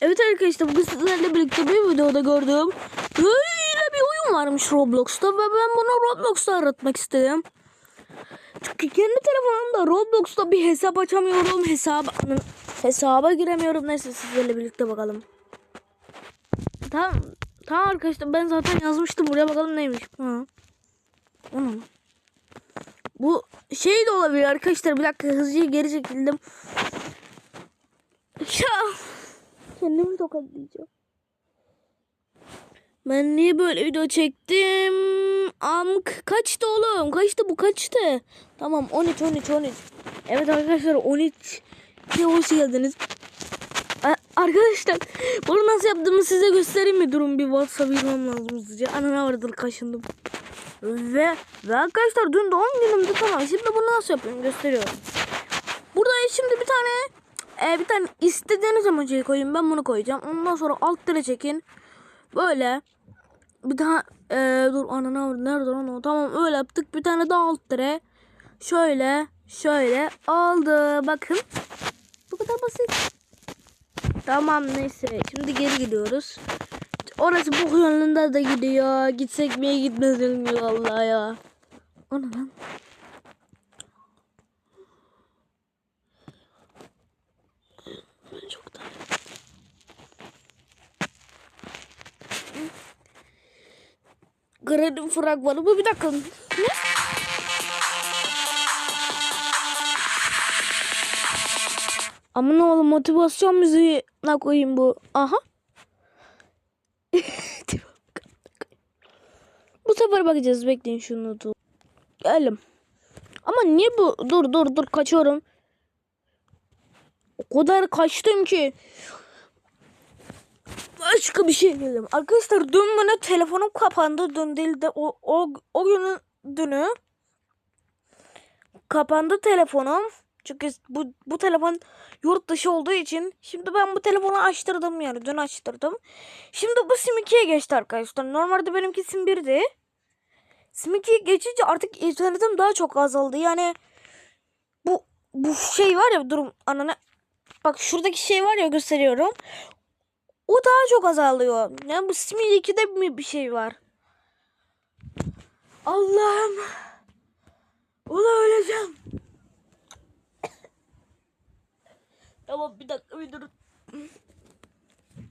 Evet arkadaşlar bugün sizlerle birlikte bir videoda gördüm. Böyle bir oyun varmış Roblox'ta ve ben bunu Roblox'ta aratmak istedim. Çünkü kendi telefonumda Roblox'ta bir hesap açamıyorum. Hesaba, hesaba giremiyorum. Neyse sizlerle birlikte bakalım. Tamam. Tamam arkadaşlar ben zaten yazmıştım. Buraya bakalım neymiş. Ha. O ne? Bu şey de olabilir arkadaşlar. Bir dakika hızlıca geri çekildim. Ya. Kendimi tokatlayacağım. Ben niye böyle video çektim? Am kaçtı oğlum? Kaçtı bu kaçtı? Tamam 13 13 13. Evet arkadaşlar 13 diye hoş geldiniz. Arkadaşlar bunu nasıl yaptığımı size göstereyim mi? Durun bir WhatsApp yazmam lazım hızlıca. Anana vardır kaşındım. Ve, ve arkadaşlar dün doğum günümdü tamam. Şimdi bunu nasıl yapıyorum gösteriyorum. Burada şimdi bir tane e, bir tane istediğiniz emojiyi koyun. Ben bunu koyacağım. Ondan sonra alt tere çekin. Böyle bir daha e, dur anana nerede lan o? Tamam öyle yaptık. Bir tane daha alt tere. Şöyle şöyle oldu. Bakın. Bu kadar basit. Tamam neyse. Şimdi geri gidiyoruz. Orası bu yönünde de gidiyor. Gitsek mi gitmesek mi vallahi ya. Ne lan? Ben çok da. Gredim fragmanı bu bir dakika. Ne? Ama ne oğlum motivasyon müziği ne koyayım bu? Aha. bu sefer bakacağız bekleyin şunu dur. Geldim. Ama niye bu? Dur dur dur kaçıyorum. O kadar kaçtım ki. Başka bir şey geldim. Arkadaşlar dün bana telefonum kapandı. Dün değil de o, o, o günün dünü. Kapandı telefonum. Çünkü bu, bu telefon yurt dışı olduğu için. Şimdi ben bu telefonu açtırdım yani. Dün açtırdım. Şimdi bu sim 2'ye geçti arkadaşlar. Normalde benimki sim 1'di. Sim 2'ye geçince artık internetim daha çok azaldı. Yani bu bu şey var ya durum anana Bak şuradaki şey var ya gösteriyorum. O daha çok azalıyor. Yani bu Sim 2'de mi bir şey var? Allah'ım. Ula öleceğim. tamam bir dakika bir durun.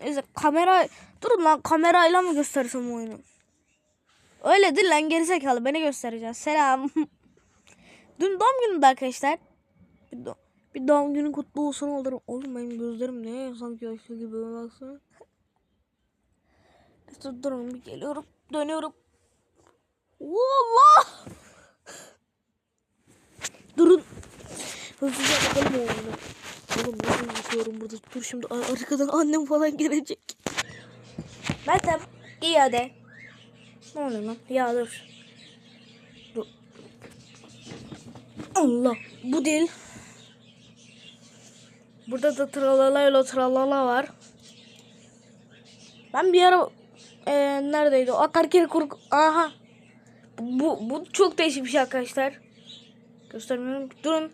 Neyse kamera durun lan kamerayla mı göstersem oyunu? Öyle değil lan gerizekalı beni göstereceğiz. Selam. Dün doğum günüydü arkadaşlar. Bir, do bir doğum günün kutlu olsun olurum. Oğlum benim gözlerim ne sanki yaşlı gibi baksana. Neyse durun bir geliyorum. Dönüyorum. Allah! Durun. Hızlıca bakalım o oyunu. Oğlum nasıl yaşıyorum burada? Dur şimdi ar- arkadan annem falan gelecek. Meltem iyi hadi. Ne oluyor lan? Ya dur. Dur. Allah. Bu değil. Burada da tralalayla tralala var. Ben bir ara e, neredeydi? o? Akarkeri kuruk. Aha. Bu, bu çok değişik bir şey arkadaşlar. Göstermiyorum. Durun.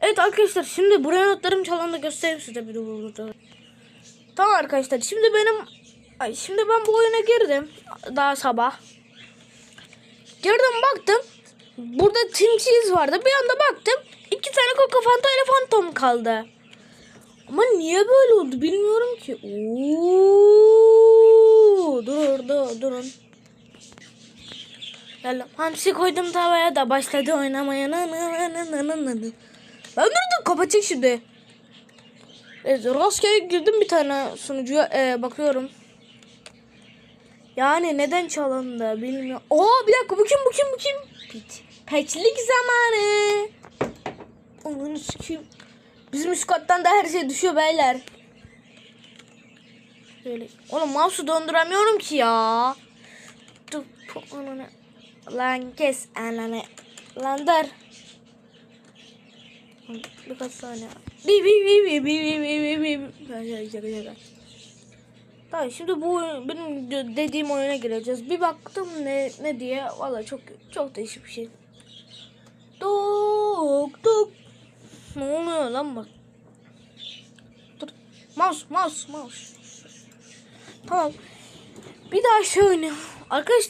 Evet arkadaşlar şimdi buraya notlarım çalan da göstereyim size bir burada. Tamam arkadaşlar şimdi benim ay şimdi ben bu oyuna girdim daha sabah. Girdim baktım. Burada Team Cheese vardı. Bir anda baktım. iki tane Coca Fanta ile Phantom kaldı. Ama niye böyle oldu bilmiyorum ki. Oo, dur dur durun. Gel hamsi koydum tavaya da başladı oynamaya. Na, na, na, na, na. Ben durdum kapatacak şimdi. Evet, rastgele girdim bir tane sunucuya e, bakıyorum. Yani neden çalındı bilmiyorum. Oo bir dakika bu kim bu kim bu kim? Pit. Peçlik zamanı. Onu sikeyim. Bizim üst kattan da her şey düşüyor beyler. Şöyle. Oğlum mouse'u döndüremiyorum ki ya. Dur. pu- ananı. Lan kes ananı. Lan dur. Birkaç saniye. Bi bi bi bi bi bi bi bi bi. Şaka. Tamam şimdi bu oyun- benim de- dediğim oyuna gireceğiz. Bir baktım ne ne diye. Valla çok çok değişik bir şey. Dok dok. Ne oluyor lan bak. Dur. Mouse, mouse, mouse. Tamam. Bir daha şey oynayalım. Arkadaş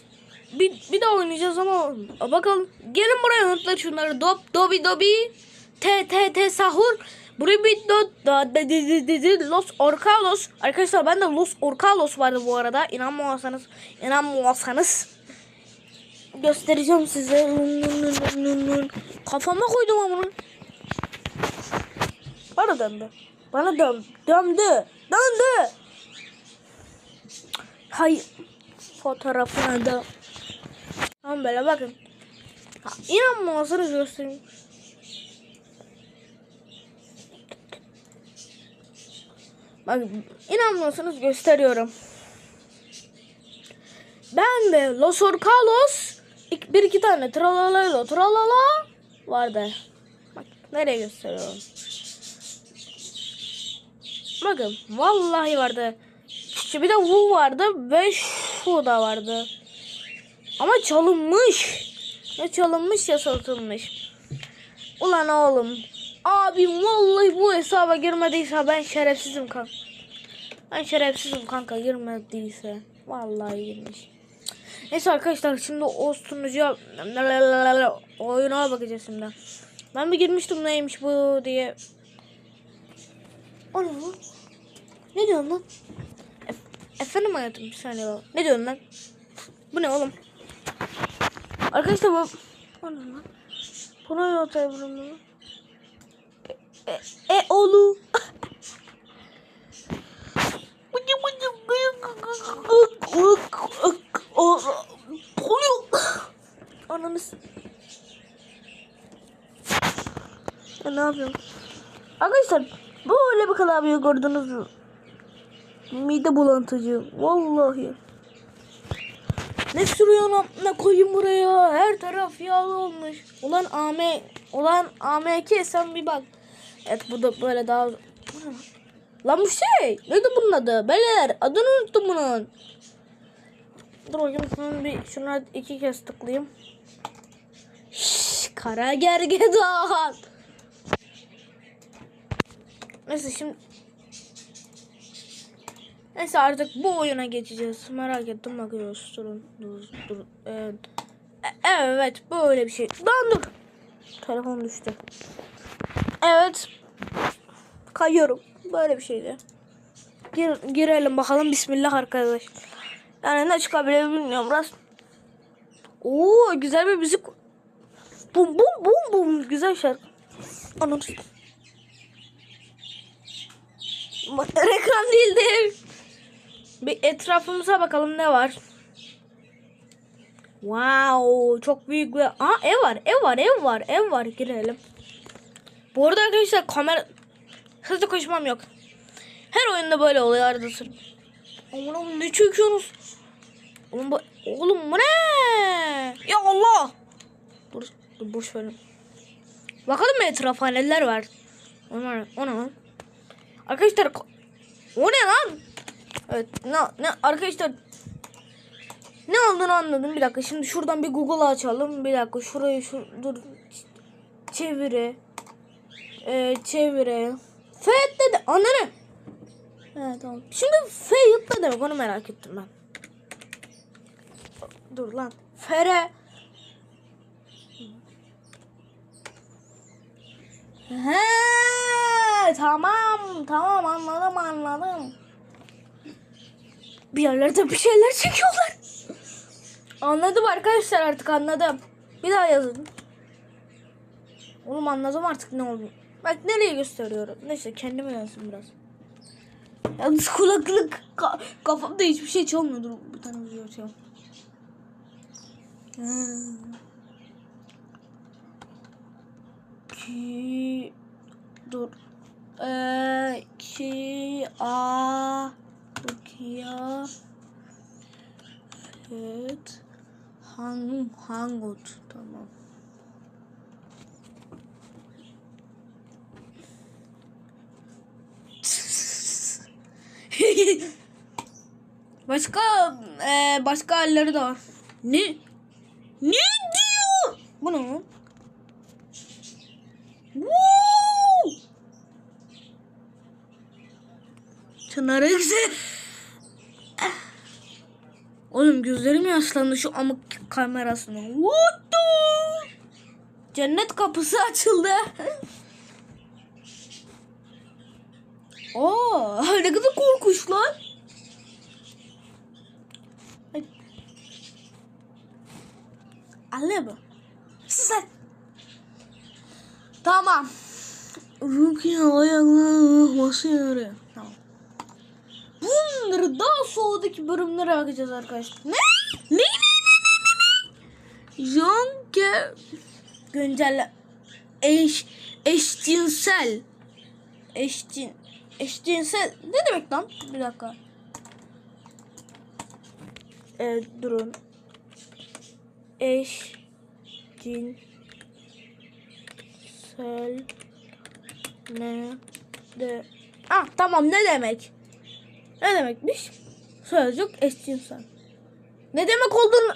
bir, bir daha oynayacağız ama bakalım. Gelin buraya unutlar şunları. Dop, dobi, dobi. T, T, T, sahur. Buraya bir do, da, de, de, de, de, de, Los Orcalos. Arkadaşlar ben de Los Orcalos vardı bu arada. İnanmazsanız, inanmazsanız göstereceğim size. Kafama koydum ama bunu. Bana döndü. Bana dön, döndü. Döndü. Hayır. Fotoğrafına da. Tamam böyle bakın. Ha, inanmazsanız göstereyim. Bak inanmıyorsanız gösteriyorum. Ben de Los Orcalos bir iki tane tralalalo tralala vardı. Bak nereye gösteriyorum. Bakın vallahi vardı. İşte bir de bu vardı ve şu da vardı. Ama çalınmış. Ya çalınmış ya satılmış. Ulan oğlum. Abim vallahi bu hesaba girmediyse ben şerefsizim kanka. Ben şerefsizim kanka girmediyse. Vallahi girmiş. Neyse arkadaşlar şimdi o sunucuya oyuna bakacağız şimdi. Ben bir girmiştim neymiş bu diye. O ne? Ne diyorsun lan? E- efendim hayatım bir saniye baba. Ne diyorsun lan? Bu ne oğlum? Arkadaşlar bu... O ne lan? Buna yatayım bunu. E, e, e oğlu. Ananı Ya ne yapıyorum? Arkadaşlar böyle bir klavye gördünüz mü? Mide bulantıcı. Vallahi. Ne sürüyorsun ne koyayım buraya? Her taraf yağlı olmuş. Ulan AM ulan AMK sen bir bak. Evet bu da böyle daha lan? Bu şey. Neydi bunun adı? Beyler adını unuttum bunun. Dur bakayım şunu bir şuna iki kez tıklayayım. Şşş, kara gergedan. Neyse şimdi Neyse artık bu oyuna geçeceğiz. Merak ettim bakıyoruz. Durun dur dur. Evet. E- evet böyle bir şey. Lan dur. Telefon düştü. Evet. Kayıyorum. Böyle bir şeydi. Gir, girelim bakalım. Bismillah arkadaş. Yani ne çıkabilir bilmiyorum. Rast. Oo güzel bir müzik. Bum bum bum bum. Güzel şarkı. Anam. Reklam değildi. Bir etrafımıza bakalım ne var. Wow, çok büyük bir... Aa ev var, ev var, ev var, ev var. Girelim. Bu arada arkadaşlar kamera... Hızlı koşmam yok. Her oyunda böyle oluyor arada. Aman oğlum ne çekiyorsunuz? Oğlum bu... Oğlum bu ne? Ya Allah! Dur, dur boş verin. Bakalım mı etrafa neler var? O ne, o ne lan? Arkadaşlar... O ne lan? Evet ne, ne arkadaşlar ne olduğunu anladım. Bir dakika şimdi şuradan bir Google açalım. Bir dakika şurayı şu dur çeviri. Ee, çeviri. Fayet dedi. Ananı. Evet tamam. Şimdi Fayet ne demek onu merak ettim ben. Dur lan. Fere. He, tamam tamam anladım anladım. Bir yerlerde bir şeyler çekiyorlar. Anladım arkadaşlar artık anladım. Bir daha yazın. Oğlum anladım artık ne oldu. Bak nereye gösteriyorum. Neyse kendime yazsın biraz. Yalnız kulaklık ka- kafamda hiçbir şey çalmıyor. Dur bir tane video açalım. Ki dur. Ee, ki a Rukia Evet Hang Hangut tamam. başka e, başka halleri de var. Ne? Ne diyor? Bu ne? Wow! Çınar. Oğlum gözlerim yaşlandı şu amık kamerasına. What the? Cennet kapısı açıldı. Oo, ne kadar korkunç lan. Ay. Anne bu. Sen. Tamam. Rukiye ayaklarına basıyor. Bunları daha sonraki bölümlere bakacağız arkadaşlar. Ne? Ne ne ne ne ne? Jonke güncelle eş eşcinsel eşcin eşcinsel ne demek lan? Bir dakika. Ee, durun. Eş cinsel ne de Ah tamam ne demek? Ne demekmiş? Sözcük eşcinsel. Ne demek olduğunu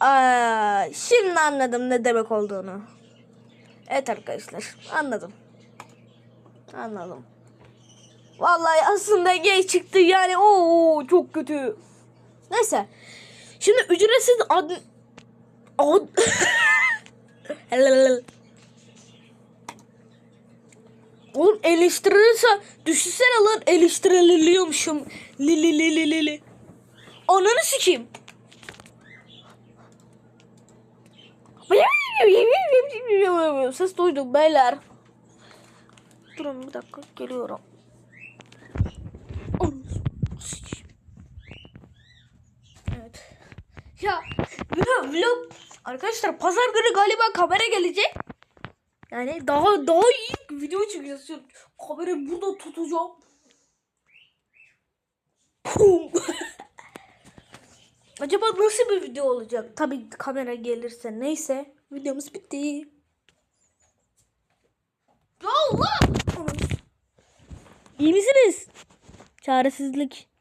Aa, şimdi anladım ne demek olduğunu. Evet arkadaşlar anladım. Anladım. Vallahi aslında gay çıktı yani o çok kötü. Neyse. Şimdi ücretsiz ad... ad... Oğlum eleştirirse düşünsene lan eleştirililiyormuşum. Li li li li li li. Ananı sikeyim. Ses duydum beyler. Durun bir dakika geliyorum. Evet. Ya vlog. Arkadaşlar pazar günü galiba kamera gelecek. Yani daha daha iyi video çekeceğiz. Kamerayı burada tutacağım. Pum. Acaba nasıl bir video olacak? Tabii kamera gelirse neyse. Videomuz bitti. Allah! İyi misiniz? Çaresizlik.